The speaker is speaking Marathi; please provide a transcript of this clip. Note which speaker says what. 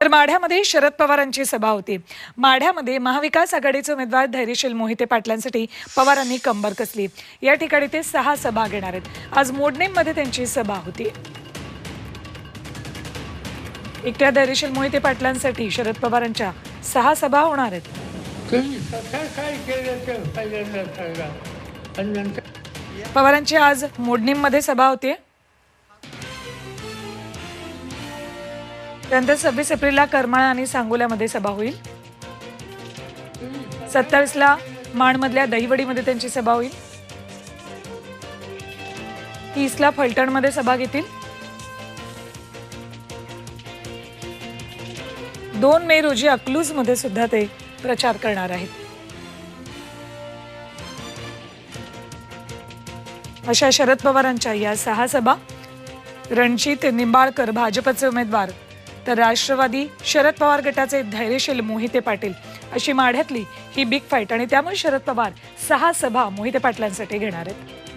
Speaker 1: तर माढ्यामध्ये शरद पवारांची सभा होती. माढ्यामध्ये महाविकास आघाडीचे उमेदवार धैर्यशील मोहिते पाटलांसाठी पवारांनी कंबर कसली. या ठिकाणी ते सहा सभा घेणार आहेत. आज मोडनेममध्ये त्यांची सभा होती. एकट्या धैर्यशील मोहिते पाटलांसाठी शरद पवारांच्या सहा सभा होणार आहेत. पवारांची आज मोडणीमध्ये सभा होती त्यानंतर सव्वीस एप्रिलला करमाळा आणि सांगोल्यामध्ये सभा होईल. सत्तावीसला माणमधल्या दहिवडीमध्ये त्यांची सभा होईल. तीसला फलटणमध्ये सभा घेतील. दोन मे रोजी अकलूजमध्ये सुद्धा ते प्रचार करणार आहेत. अशा शरद पवारांच्या या सहा सभा रणजित निंबाळकर भाजपचे उमेदवार तर राष्ट्रवादी शरद पवार गटाचे धैर्यशील मोहिते पाटील अशी माढ्यातली ही बिग फाईट आणि त्यामुळे शरद पवार सहा सभा मोहिते पाटलांसाठी घेणार आहेत.